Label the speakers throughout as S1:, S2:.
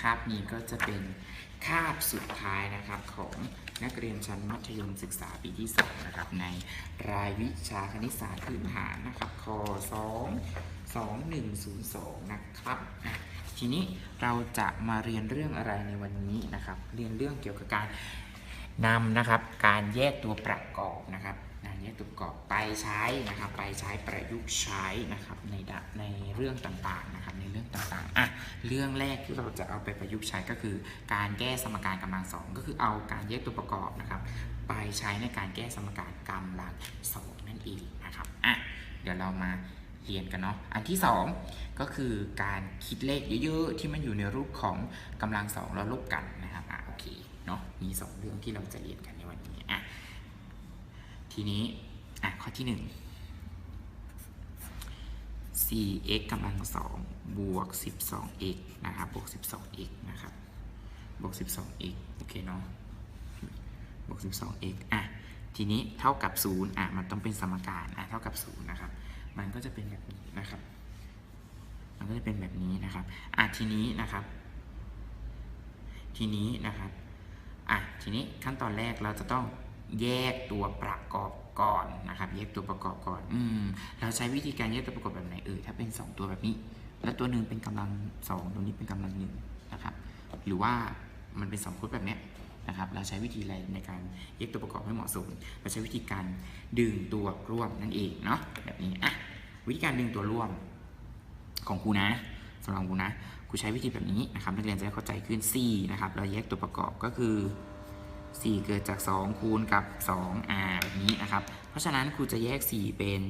S1: คาบนี้ก็จะเป็นคาบสุดท้ายนะครับของนักเรียนชั้นมัธยมศึกษาปีที่2นะครับในรายวิชาคณิตศาสตร์พื้นฐานนะครับค2 2102 นะครับ ทีนี้เราจะมาเรียนเรื่องอะไรในวันนี้นะครับ เรียนเรื่องเกี่ยวกับการนำนะครับ การแยกตัวประกอบนะครับการแยกตัวประกอบไปใช้นะครับ ไปใช้ประยุกต์ใช้นะครับในในเรื่องต่างๆนะครับ เรื่องต่างๆอะเรื่องแรกที่เราจะเอาไปประยุกต์ใช้ก็คือ การแก้สมการกำลังสองก็คือเอาการแยกตัวประกอบนะครับ ไปใช้ในการแก้สมการกำลังสองนั่นเองนะครับอะเดี๋ยวเรามาเรียนกันเนาะอันที่สองก็คือการคิดเลขเยอะๆ ที่มันอยู่ในรูปของกำลังสองแล้วลบกันนะครับอะโอเคเนาะมีสองเรื่องที่เราจะเรียนกันในวันนี้อะทีนี้อะข้อที่หนึ่ง 4x กำลังสองบวก 12x นะครับ บวก 12x นะครับ บวก 12x โอเคเนาะ บวก 12x อะ ทีนี้เท่ากับ 0 อะ มันต้องเป็นสมการ อะ เท่ากับ 0 นะครับ มันก็จะเป็นแบบนี้นะครับ มันก็จะเป็นแบบนี้นะครับ อะ ทีนี้นะครับ ทีนี้นะครับ อะ ทีนี้ขั้นตอนแรกเราจะต้องแยกตัวประกอบ ก่อนนะครับแยกตัวประกอบก่อนอืมเราใช้วิธีการแยกตัวประกอบแบบไหนเออถ้าเป็น 2 ตัวแบบนี้ แล้วตัวหนึ่งเป็นกำลัง2ตัวนี้เป็นกำลังหนึ่งนะครับ หรือว่ามันเป็น2คุดแบบนี้นะครับ เราใช้วิธีอะไรในการแยกตัวประกอบให้เหมาะสม เราใช้วิธีการดึงตัวร่วมนั่นเองเนาะแบบนี้อะวิธีการดึงตัวร่วมของครูนะสำหรับครูนะครูใช้วิธีแบบนี้นะครับนักเรียนจะได้เข้าใจขึ้น4นะครับเราแยกตัวประกอบก็คือ 4 เกิดจาก 2 คูณกับ 2 r แบบนี้นะครับ เพราะฉะนั้นครูจะแยก 4 เป็น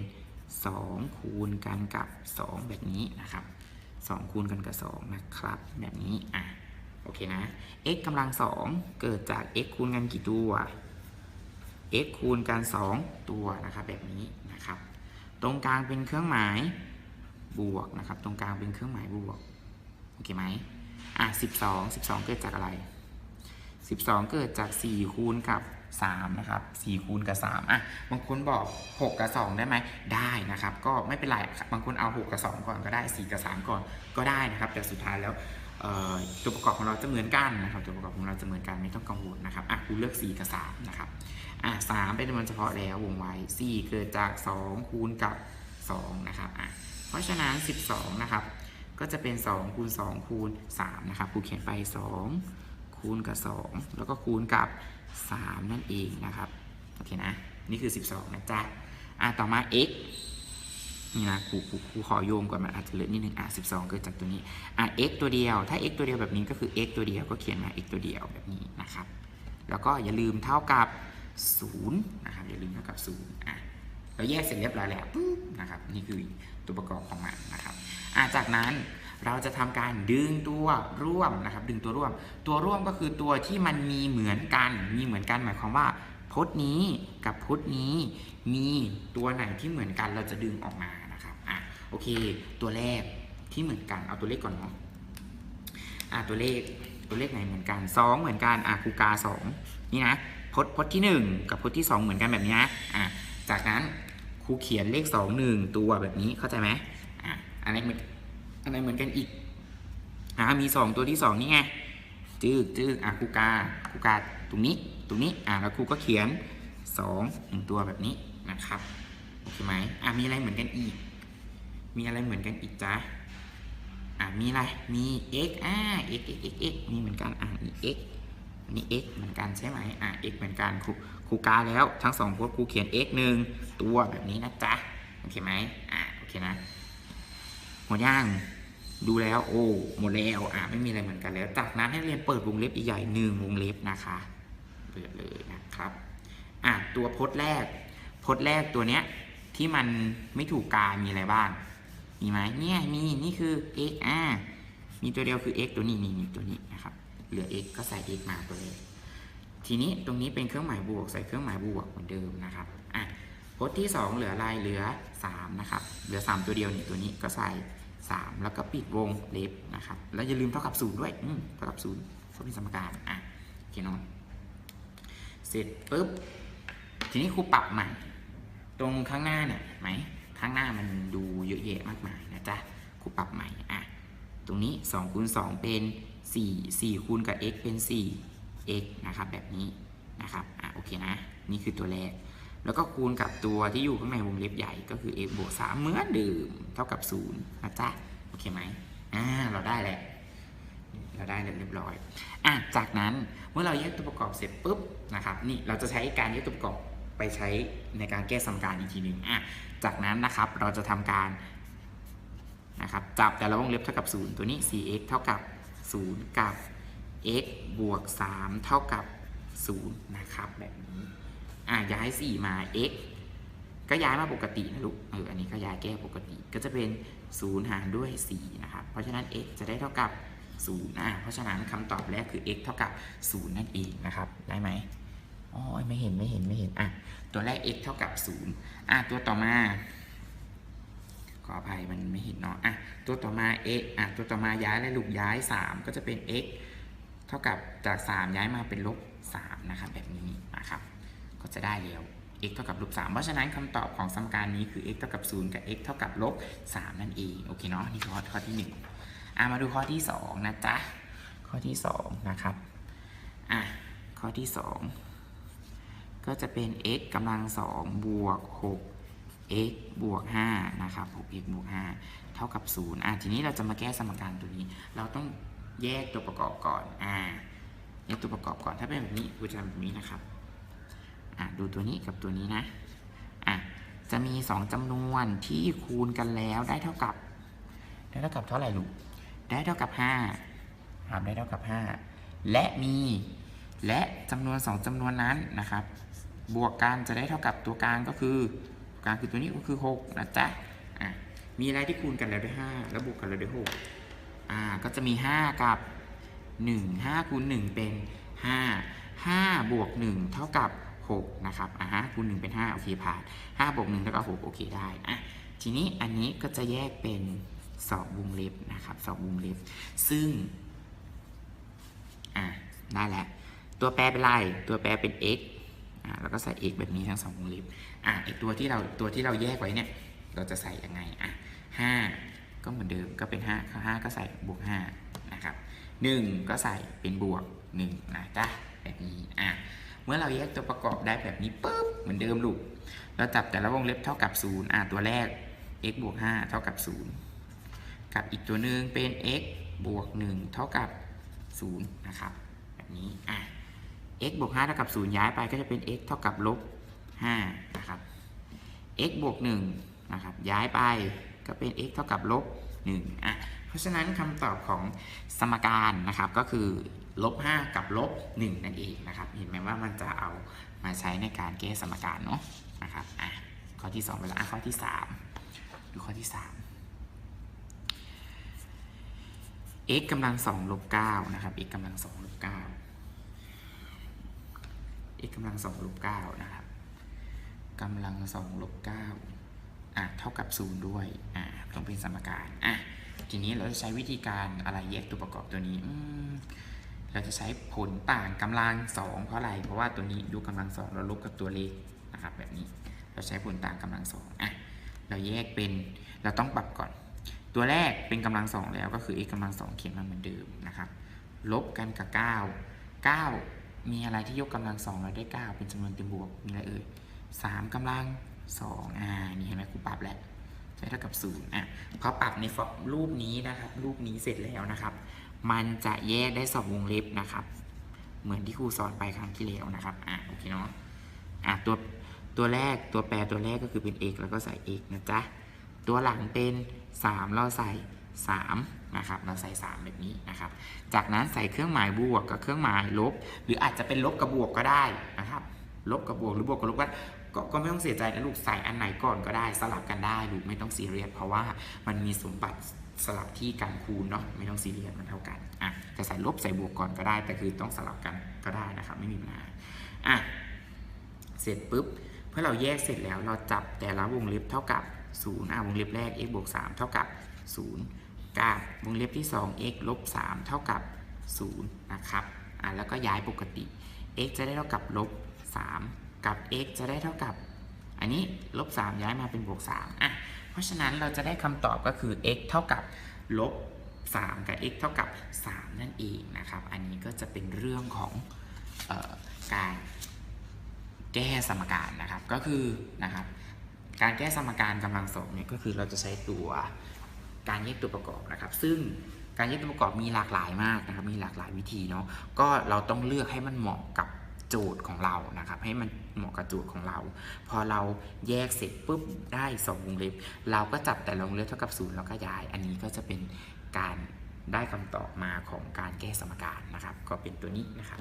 S1: 2 คูณกันกับ 2 แบบนี้นะครับ 2 คูณกันกับ 2 นะครับ แบบนี้อะโอเคนะ x กำลัง 2 เกิดจาก x คูณกันกี่ตัว x คูณกัน 2 ตัวนะครับแบบนี้นะครับ ตรงกลางเป็นเครื่องหมายบวกนะครับ ตรงกลางเป็นเครื่องหมายบวกโอเคไหมอะ12 12 เกิดจากอะไร 12 เกิดจาก 4 คูณกับ3นะครับ4คูณกับ3อะบางคนบอก 6 กับ 2 ได้ไหมได้นะครับ ก็ไม่เป็นไรครับบางคนเอา 6 กับ 2 ก่อนก็ได้ 4 กับ 3 ก่อนก็ได้นะครับ แต่สุดท้ายแล้วตัวประกอบของเราจะเหมือนกันนะครับตัวประกอบของเราจะเหมือนกันไม่ต้องกังวลนะครับอะคุณเลือก 4 กับ 3 นะครับอะ3เป็นจำนวนเฉพาะแล้ววงไว้ 4 เกิดจาก 2 คูณกับ 2 นะครับอะเพราะฉะนั้น 12 นะครับ ก็จะเป็น 2 คูณ 2 คูณ 3 นะครับครูเขียนไป 2 คูณกับ 2 แล้วก็คูณกับ 3 นั่นเองนะครับ โอเคนะ นี่คือ 12 นะจ๊ะ อะ ต่อมา x นี่นะครูครูครูขอโยงก่อนมันอาจจะเลอะนิดนึงอะ12 เกิดจากตัวนี้ อะ x ตัวเดียว ถ้า x ตัวเดียวแบบนี้ก็คือ x ตัวเดียวก็เขียนมา x ตัวเดียวแบบนี้นะครับ แล้วก็อย่าลืมเท่ากับ0นะครับ อย่าลืมเท่ากับ0อะเราแยกเสร็จเรียบร้อยแล้วปุ๊บนะครับ นี่คือตัวประกอบของมันนะครับ อะ จากนั้น เราจะทำการดึงตัวร่วมนะครับ ดึงตัวร่วม ตัวร่วมก็คือตัวที่มันมีเหมือนกัน มีเหมือนกันหมายความว่าพจน์นี้กับพจน์นี้มีตัวไหนที่เหมือนกันเราจะดึงออกมานะครับอะโอเค ตัวแรกที่เหมือนกันเอาตัวเลขก่อนเนาะอะตัวเลขตัวเลขไหนเหมือนกันสองเหมือนกันอะครูกาสองนี่นะพจน์พจน์ที่หนึ่งกับพจน์ที่สองเหมือนกันแบบนี้นะอะจากนั้นครูเขียนเลขสองหนึ่งตัวแบบนี้เข้าใจไหมอะอะไรเหมื อนอะไรเหมือนกันอีกอะมีสองตัวที่สองนี่ไงจื้อจื้ออะครูกาครูกาตรงนี้ตรงนี้อะแล้วครูก็เขียนสองหนึ่งตัวแบบนี้นะครับโอเคไหมอะมีอะไรเหมือนกันอีก มีอะไรเหมือนกันอีกจ๊ะอะมีอะไรมี x อ่า x x x x มีเหมือนกันอะมี x นนี้ x เหมือนกันใช่ไหมอะ x เหมือนกันครูครูกาแล้วทั้งสองพจน์ครูเขียน x หนึ่งตัวแบบนี้นะจ๊ะโอเคไหมอะโอเคนะหมดย่าง ดูแล้วโอ้หมดแล้วอะไม่มีอะไรเหมือนกันแล้ว จากนั้นให้เรียนเปิดวงเล็บใหญ่หนึ่งวงเล็บนะคะเปิดเลยนะครับอะตัวพจน์แรกพจน์แรกตัวเนี้ยที่มันไม่ถูกกามีอะไรบ้างมีไหมเนี่ยมีนี่คือ x อ่ามีตัวเดียวคือ x ตัวนี้นี่ตัวนี้นะครับเหลือ x ก็ใส่ x มาตัวเลขทีนี้ตรงนี้เป็นเครื่องหมายบวก ใส่เครื่องหมายบวกเหมือนเดิมนะครับอะพจน์ที่ 2 เหลืออะไรเหลือ 3 นะครับ เหลือ 3 ตัวเดียวนี่ตัวนี้ก็ใส่ 3 แล้วก็ปิดวงเล็บนะครับ แล้วอย่าลืมเท่ากับ 0 ด้วยเท่ากับ0ก็เป็นสมการ อะโอเคเนาะเสร็จปุ๊บ ทีนี้ครูปรับใหม่ ตรงข้างหน้าเนี่ยไหมข้างหน้ามันดูเยอะแยะมากมายนะจ๊ะครูปรับใหม่ อะ ตรงนี้2คูณ2เป็น 4 4คูณกับ x เป็น 4 x นะครับ แบบนี้นะครับ อะ โอเคนะ นี่คือตัวแรก แล้วก็คูณกับตัวที่อยู่ข้างในวงเล็บใหญ่ก็คือ x บวก3เหมือนเดิมเท่ากับ0นะจ๊ะโอเคไหมอ่าเราได้แล้วเราได้เรียบร้อยอะจากนั้นเมื่อเราแยกตัวประกอบเสร็จปุ๊บนะครับนี่เราจะใช้การแยกตัวประกอบไปใช้ในการแก้สมการอีกทีหนึ่งอะจากนั้นนะครับเราจะทำการนะครับจับแต่ละวงเล็บเท่ากับ 0 ตัวนี้ 4x เท่ากับ 0 กับ x บวก 3 เท่ากับ 0 นะครับแบบนี้ อะย้าย 4 มา x ก็ย้ายมาปกตินะลูก เออ อันนี้ก็ย้ายแก้ปกติ ก็จะเป็น 0 หารด้วย 4 นะครับ เพราะฉะนั้น x จะได้เท่ากับ 0 อะ เพราะฉะนั้นคำตอบแรกคือ x เท่ากับ 0 นั่นเองนะครับ ได้ไหมอ๋อ ไม่เห็น ไม่เห็น ไม่เห็น อะ ตัวแรก x เท่ากับ 0 อะ ตัวต่อมา ขออภัย มันไม่เห็นเนาะ อะ ตัวต่อมา x อะ ตัวต่อมาย้ายและลูกย้าย 3 ก็จะเป็น x เท่ากับจาก 3 ย้ายมาเป็นลบ3นะครับ แบบนี้นะครับ ก็จะได้แล้ว x เท่ากับลบ3เพราะฉะนั้นคำตอบของสมการนี้คือ x เท่ากับ0กับ x เท่ากับลบ3นั่นเองโอเคเนาะนี่คือข้อข้อที่1อะมาดูข้อที่2นะจ๊ะข้อที่2นะครับอะข้อที่ 2 ก็จะเป็น x กำลัง2บวก6 x บวก5นะครับ 6x บวก5เท่ากับ0อะทีนี้เราจะมาแก้สมการตัวนี้ เราต้องแยกตัวประกอบก่อนอ่าแยกตัวประกอบก่อนถ้าเป็นแบบนี้กูจะทำแบบนี้นะครับ อะดูตัวนี้กับตัวนี้นะอะจะมี 2จำนวนที่คูณกันแล้วได้เท่ากับ ได้เท่ากับเท่าไหร่ลูกได้เท่ากับ5ครับได้เท่ากับ 5 และมี และจำนวน 2จำนวนนั้นนะครับ บวกกันจะได้เท่ากับตัวกลางก็คือตัวกลางคือตัวนี้ก็คือ6นะจ๊ะอะมีอะไรที่คูณกันแล้วได้5แล้วบวกกันแล้วได้6อ่าก็จะมี 5 กับ 1 5คูณ1เป็น 5 5บวก1เท่ากับ 6นะครับอะฮะคูณ1เป็น 5 โอเคผ่าน5บวก1เท่ากับ6โอเคได้อะทีนี้อันนี้ก็จะแยกเป็น2วงเล็บนะครับ2วงเล็บ ซึ่งอะได้แล้วตัวแปรเป็นไรตัวแปรเป็น x อะแล้วก็ใส่ x แบบนี้ทั้ง2วงเล็บอะไอตัวที่เราตัวที่เราแยกไว้เนี่ยเราจะใส่ยังไงอะ5ก็เหมือนเดิมก็เป็น5 5ก็ใส่บวก5นะครับ1ก็ใส่เป็นบวก1นะจ๊ะแบบนี้อะ เมื่อเราแยกตัวประกอบได้แบบนี้ปุ๊บเหมือนเดิมลูก เราจับแต่ละวงเล็บเท่ากับ 0 อะตัวแรก x บวก 5 เท่ากับ 0 กับอีกตัวหนึ่งเป็น x บวก 1 เท่ากับ 0 นะครับ แบบนี้ อะ x บวก 5 เท่ากับ 0 ย้ายไปก็จะเป็น x เท่ากับลบ 5 นะครับ x บวก 1 นะครับ ย้ายไปก็เป็น x เท่ากับลบ 1 อะ เพราะฉะนั้นคำตอบของสมการนะครับก็คือลบ5กับลบ1นั่นเองนะครับ เห็นไหมว่ามันจะเอามาใช้ในการแก้สมการเนาะนะครับอะข้อที่2ไปแล้วอะข้อที่ 3 ดูข้อที่ 3 x กำลัง2ลบ9นะครับ x กำลัง2ลบ9 x กำลัง2ลบ9นะครับกำลัง2ลบ9อะเท่ากับ 0 ด้วยอะต้องเป็นสมการอะ ทีนี้เราจะใช้วิธีการอะไรแยกตัวประกอบตัวนี้เราจะใช้ผลต่างกำลัง2เพราะอะไรเพราะว่าตัวนี้ยกกำลัง2เราลบกับตัวเลขนะครับแบบนี้เราใช้ผลต่างกำลัง2อะเราแยกเป็นเราต้องปรับก่อน ตัวแรกเป็นกำลังสองแล้วก็คือ x กำลังสองเขียนมาเหมือนเดิมนะครับลบกันกับ 9 9 มีอะไรที่ยกกำลังสองแล้วได้ 9 เป็นจำนวนเต็มบวกมีอะไรเอ่ย3กำลัง2อ่านี่เห็นไหมครูปรับแล้ว ใช้เท่ากับ0อะพอปรับในฟอร์มรูปนี้นะครับ รูปนี้เสร็จแล้วนะครับ มันจะแยกได้สองวงเล็บนะครับ เหมือนที่ครูสอนไปครั้งที่แล้วนะครับอะโอเคเนาะอะตัวตัวแรกตัวแปรตัวแรกก็คือเป็น x แล้วก็ใส่ x นะจ๊ะตัวหลังเป็น 3 เราใส่ 3 นะครับ เราใส่ 3 แบบนี้นะครับ จากนั้นใส่เครื่องหมายบวกกับเครื่องหมายลบ หรืออาจจะเป็นลบกับบวกก็ได้นะครับ ลบกับบวกหรือบวกกับลบก็ ก็ก็ไม่ต้องเสียใจนะลูกใส่อันไหนก่อนก็ได้สลับกันได้ลูกไม่ต้องซีเรียสเพราะว่ามันมีสมบัติสลับที่การคูณเนาะไม่ต้องซีเรียสมันเท่ากันอะจะใส่ลบใส่บวกก่อนก็ได้ แต่คือต้องสลับกันก็ได้นะครับ ไม่มีปัญหาอะเสร็จปุ๊บเมื่อเราแยกเสร็จแล้วเราจับแต่ละวงเล็บเท่ากับ0อะวงเล็บแรก x บวก3เท่ากับ 0 กับวงเล็บที่ 2 x ลบ3เท่ากับ 0 นะครับอะแล้วก็ย้ายปกติ x จะได้เท่ากับลบ3 กับ x จะได้เท่ากับ อันนี้ลบ3ย้ายมาเป็นบวก3อะเพราะฉะนั้นเราจะได้คำตอบก็คือ x เท่ากับลบ3กับ x เท่ากับ 3 นั่นเองนะครับ อันนี้ก็จะเป็นเรื่องของออการแก้สมการนะครับก็คือนะครับการแก้สมการกำลังสองเนี่ยก็คือเราจะใช้ตัวการแยกตัวประกอบนะครับ ซึ่งการแยกตัวประกอบมีหลากหลายมากนะครับ มีหลากหลายวิธีเนาะก็เราต้องเลือกให้มันเหมาะกับ โจทย์ของเรานะครับ ให้มันเหมาะกับโจทย์ของเรา พอเราแยกเสร็จปุ๊บได้สองวงเล็บ เราก็จับแต่ละวงเล็บเท่ากับศูนย์แล้วก็ย้าย อันนี้ก็จะเป็นการได้คำตอบมาของการแก้สมการนะครับ ก็เป็นตัวนี้นะครับ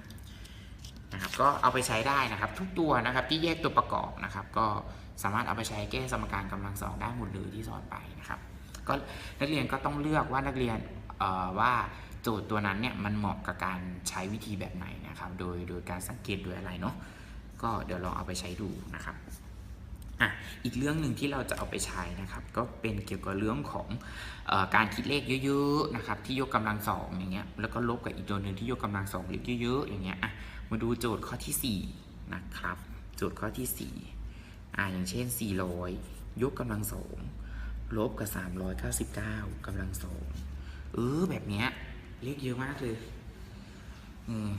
S1: นะครับ ก็เอาไปใช้ได้นะครับ ทุกตัวนะครับที่แยกตัวประกอบนะครับ ก็สามารถเอาไปใช้แก้สมการกำลังสองได้หมดเลยที่สอนไปนะครับก็นักเรียนก็ต้องเลือกว่านักเรียนว่าโจทย์ตัวนั้นเนี่ยมันเหมาะกับการใช้วิธีแบบไหนนะ ครับโดยโดยการสังเกตโดยอะไรเนาะก็เดี๋ยวลองเอาไปใช้ดูนะครับอะอีกเรื่องหนึ่งที่เราจะเอาไปใช้นะครับ ก็เป็นเกี่ยวกับเรื่องของอการคิดเลขเยอะๆนะครับที่ยกกำลังสองอย่างเงี้ยแล้วก็ลบกับอีกตัวหนึ่งที่ยกกำลังสองเลขเยอะๆอย่างเงี้ยอะมาดูโจทย์ข้อที่4นะครับโจทย์ข้อที่4อ่าอย่างเช่น 400 ยกกำลังสองลบกับ 399กำลังสองเออแบบเนี้ยเลขเยอะมากเลยอืม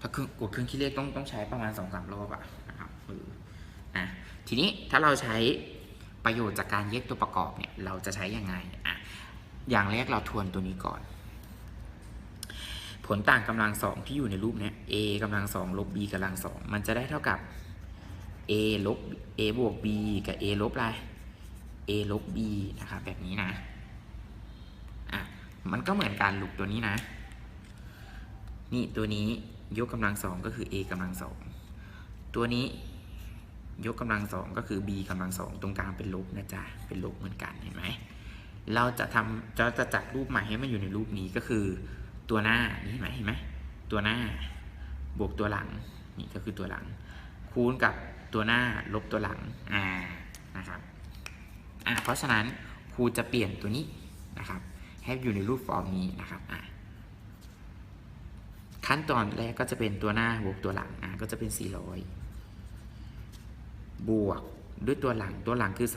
S1: ถ้าเครื่องกดเครื่องคิดเลขต้องต้องใช้ประมาณ2-3รอบอะนะครับเอออะทีนี้ถ้าเราใช้ประโยชน์จากการแยกตัวประกอบเนี่ยเราจะใช้ยังไงอะอย่างแรกเราทวนตัวนี้ก่อน ผลต่างกำลังสองที่อยู่ในรูปเนี้ย a กำลังสองลบ b กำลังสองมันจะได้เท่ากับ a ลบ a บวก b กับ a ลบอะไร a ลบ b นะครับแบบนี้นะอะมันก็เหมือนกันลูกตัวนี้นะ นี่ตัวนี้ ยกกำลังสองก็คือ a กำลังสองตัวนี้ยกกำลังสองก็คือ b กำลังสองตรงกลางเป็นลบนะจ๊ะเป็นลบเหมือนกันเห็นไหมเราจะทำเราจะจัดรูปใหม่ให้มันอยู่ในรูปนี้ก็คือตัวหน้านี่เห็นไหมเห็นไหมตัวหน้าบวกตัวหลังนี่ก็คือตัวหลัง คูณกับตัวหน้าลบตัวหลังอ่านะครับอ่าเพราะฉะนั้นครูจะเปลี่ยนตัวนี้นะครับให้อยู่ในรูปฟอร์มนี้นะครับอ่า ขั้นตอนแรกก็จะเป็นตัวหน้าบวกตัวหลังอ่าก็จะเป็น 400 บวกด้วยตัวหลังตัวหลังคือ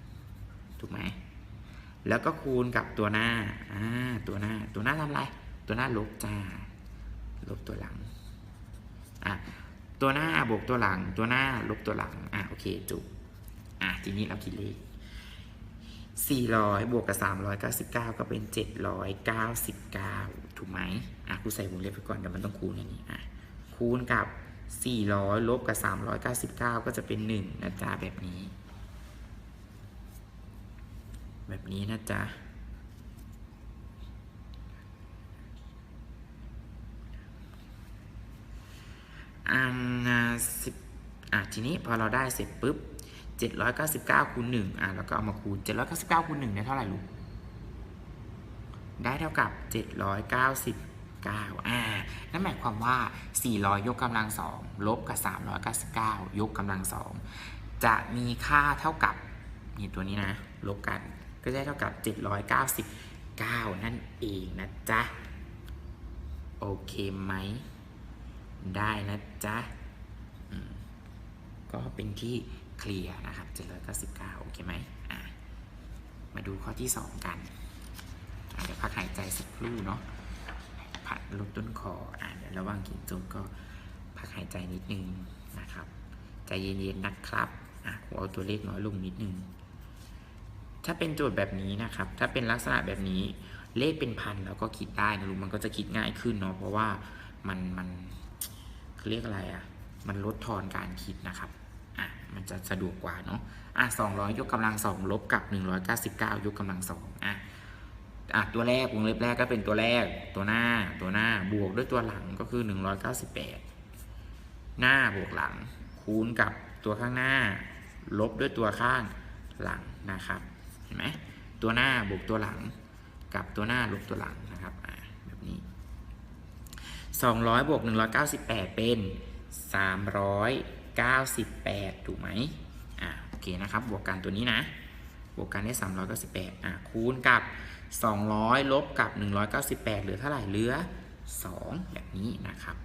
S1: 399 ถูกไหมแล้วก็คูณกับตัวหน้าอ่าตัวหน้าตัวหน้าทำไร ตัวหน้าลบจ้าลบตัวหลังอะตัวหน้าบวกตัวหลัง ตัวหน้าลบตัวหลังอะโอเคจุบอะทีนี้เราคิดเลข 400 บวกกับ 399 ก็เป็น 799 ถูกไหมอะกูใส่วงเล็บไปก่อนเดี๋ยวมันต้องคูณอันนี้อะคูณกับ 400 ลบกับ 399 ก็จะเป็น 1 นะจ๊ะ แบบนี้ แบบนี้นะจ๊ะอันสิบอะทีนี้พอเราได้เสร็จปุ๊บ 799คูณ1อะแล้วก็เอามาคูณ 799คูณ1ได้เท่าไหร่ลูก ได้เท่ากับ 799อ่านั่นหมายความว่า 400 ยกกำลังสองลบกับ 399 ยกกำลังสองจะมีค่าเท่ากับนี่ตัวนี้นะ ลบกันก็ได้เท่ากับ 799 นั่นเองนะจ๊ะ โอเคไหม ได้นะจ๊ะก็เป็นที่ เคลียร์นะครับ799 โอเคไหมอะมาดูข้อที่ 2 กัน เดี๋ยวพักหายใจสักครู่เนาะพักลดต้นคออะเดี๋ยวระหว่างกินจมก็พักหายใจนิดนึงนะครับ ใจเย็นๆนะครับอะเอาตัวเลขน้อยลงนิดนึง ถ้าเป็นโจทย์แบบนี้นะครับ ถ้าเป็นลักษณะแบบนี้เลขเป็นพันแล้วก็คิดได้นะลุงมันก็จะคิดง่ายขึ้นเนาะเพราะว่ามันมันเรียกอะไรอะ่ะ มันลดทอนการคิดนะครับ มันจะสะดวกกว่าเนาะอะสองร้อยยกกำลังสองลบกับหนึ่งร้อยเก้าสิบเก้ายกกำลังสองอะอะตัวแรกวงเล็บแรกก็เป็นตัวแรกตัวหน้าตัวหน้าบวกด้วยตัวหลังก็คือหนึ่งร้อยเก้าสิบแปดหน้าบวกหลัง คูณกับตัวข้างหน้า ลบด้วยตัวข้างหลังนะครับเห็นไหมตัวหน้าบวกตัวหลัง กับตัวหน้าลบตัวหลังนะครับอ่าแบบนี้ 200บวก198 เป็น 98 ถูกไหมอ่าโอเคนะครับบวกกันตัวนี้นะ บวกกันได้ 398อ่าคูณกับ 200 ลบกับ 198 เหลือเท่าไหร่เหลือ 2 แบบนี้นะครับ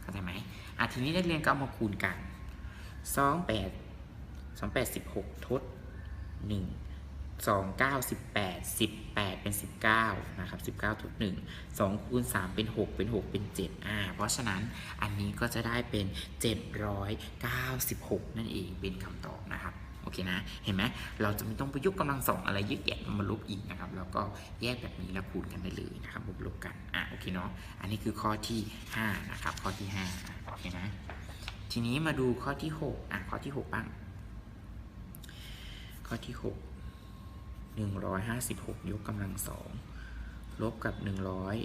S1: เข้าใจไหมอะทีนี้นักเรียนก็ามาคูณกัน 28 28 16 ทด 1 สองเก้าสิบแปดสิบแปดเป็นสิบเก้านะครับสิบเก้าทุกหนึ่งสองคูณสามเป็นหกเป็นหกเป็นเจ็ดอ่า เพราะฉะนั้นอันนี้ก็จะได้เป็นเจ็ดร้อยเก้าสิบหกนั่นเองเป็นคำตอบนะครับ โอเคนะ เห็นไหมเราจะไม่ต้องประยุกต์กำลังสองอะไรเยอะแยะมาลบอีกนะครับ แล้วก็แยกแบบนี้แล้วคูณกันได้เลยนะครับบวกลบกัน อะโอเคเนาะ อันนี้คือข้อที่ 5 นะครับ ข้อที่ 5 โอเคนะ ทีนี้มาดูข้อที่ 6 อะ ข้อที่ 6 บ้าง ข้อที่ 6 156 ยกกำลังสองลบกับ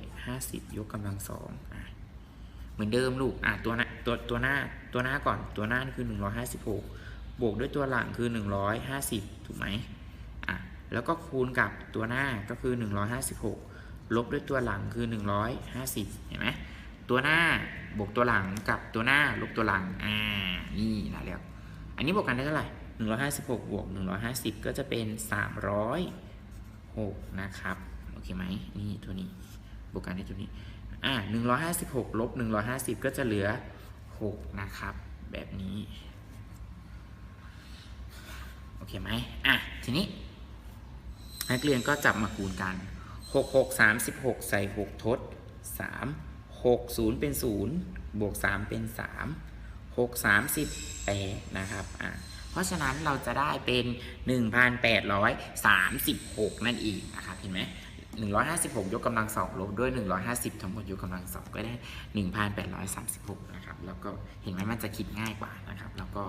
S1: 150 ยกกำลังสองอะเหมือนเดิมลูกอะตัวหน้าตัวตัวหน้าตัวหน้าก่อนตัวหน้านี่คือ 156 บวกด้วยตัวหลังคือ 150 ถูกไหมอะแล้วก็คูณกับตัวหน้าก็คือ 156 ลบด้วยตัวหลังคือ 150 เห็นไหมตัวหน้าบวกตัวหลังกับตัวหน้าลบตัวหลังอ่านี่นะแล้วอันนี้บวกกันได้เท่าไหร่ 156 บวก 150 ก็จะเป็น 306 นะครับ โอเคไหมนี่ตัวนี้ บวกกันได้ตัวนี้ อ่า156 ลบ 150 ก็จะเหลือ 6 นะครับ แบบนี้ โอเคไหมอะ ทีนี้ นักเรียนก็จับมาคูณกัน 6 6 36 ใส่ 6 ทด 3 6 0 เป็น 0 บวก 3 เป็น 3 6 38 นะครับ อะ เพราะฉะนั้นเราจะได้เป็น 1,836 นั่นเองนะครับเห็นไหม156 ยกกำลังสองลบด้วย 150 ทั้งหมดยกกำลังสองก็ได้ 1,836 นะครับ แล้วก็เห็นไหมมันจะคิดง่ายกว่านะครับ แล้วก็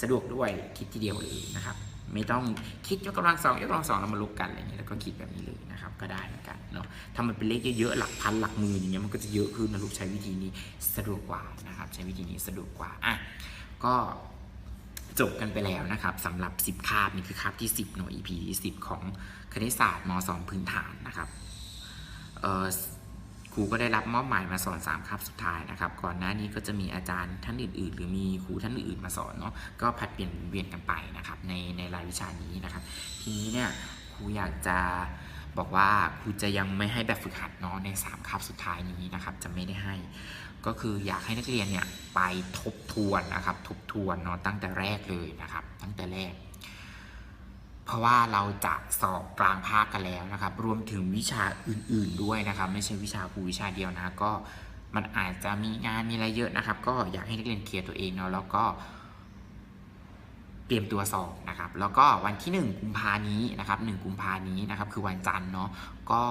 S1: สะดวกด้วยคิดทีเดียวเลยนะครับ ไม่ต้องคิดยกกำลังสองยกกำลังสองแล้วมาลบกันอะไรอย่างเงี้ยแล้วก็คิดแบบนี้เลยนะครับ ก็ได้เหมือนกันเนาะถ้ามันเป็นเลขเยอะๆหลักพันหลักหมื่นอย่างเงี้ยมันก็จะเยอะขึ้นนะลูกใช้วิธีนี้สะดวกกว่านะครับ ใช้วิธีนี้สะดวกกว่าอะก็ จบกันไปแล้วนะครับสำหรับ 10 คาบนี่คือคาบที่ 10เนาะ EP ที่10 ของคณิตศาสตร์ม .2 พื้นฐานนะครับครูก็ได้รับมอบหมายมาสอน 3คาบสุดท้ายนะครับ ก่อนหน้านี้ก็จะมีอาจารย์ท่านอื่น ๆ หรือมีครูท่านอื่น ๆ มาสอนเนาะก็ผัดเปลี่ยนหมุนเวียนกันไปนะครับในในรายวิชานี้นะครับ ทีนี้เนี่ยครูอยากจะบอกว่าครูจะยังไม่ให้แบบฝึกหัดเนาะใน 3คาบสุดท้ายนี้นะครับจะไม่ได้ให้ ก็คืออยากให้นักเรียนเนี่ยไปทบทวนนะครับ ทบทวนเนาะตั้งแต่แรกเลยนะครับ ตั้งแต่แรก เพราะว่าเราจะสอบกลางภาคกันแล้วนะครับ รวมถึงวิชาอื่น ๆด้วยนะครับ ไม่ใช่วิชาครูวิชาเดียวนะก็มันอาจจะมีงานมีอะไรเยอะนะครับ ก็อยากให้นักเรียนเคลียร์ตัวเองเนาะแล้วก็เตรียมตัวสอบนะครับ แล้วก็วันที่ 1 กุมภานี้นะครับ 1 กุมภานี้นะครับ คือวันจันทร์เนาะก็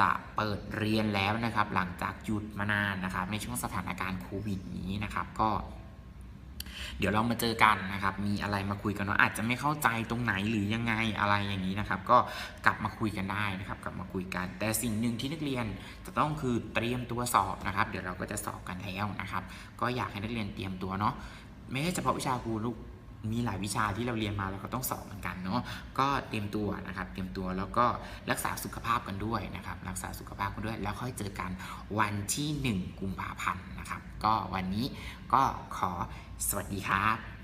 S1: จะเปิดเรียนแล้วนะครับ หลังจากหยุดมานานนะครับ ในช่วงสถานการณ์โควิดนี้นะครับ ก็ เดี๋ยวเรามาเจอกันนะครับ มีอะไรมาคุยกันเนาะอาจจะไม่เข้าใจตรงไหนหรือยังไงอะไรอย่างนี้นะครับ ก็กลับมาคุยกันได้นะครับ กลับมาคุยกัน แต่สิ่งหนึ่งที่นักเรียนจะต้องคือเตรียมตัวสอบนะครับ เดี๋ยวเราก็จะสอบกันแล้วนะครับ ก็อยากให้นักเรียนเตรียมตัวเนาะไม่ใช่เฉพาะวิชาครูลูก มีหลายวิชาที่เราเรียนมาเราก็ต้องสอบเหมือนกันเนาะก็เตรียมตัวนะครับ เตรียมตัวแล้วก็รักษาสุขภาพกันด้วยนะครับ รักษาสุขภาพกันด้วย แล้วค่อยเจอกันวันที่ 1 กุมภาพันธ์นะครับ ก็วันนี้ก็ขอสวัสดีครับ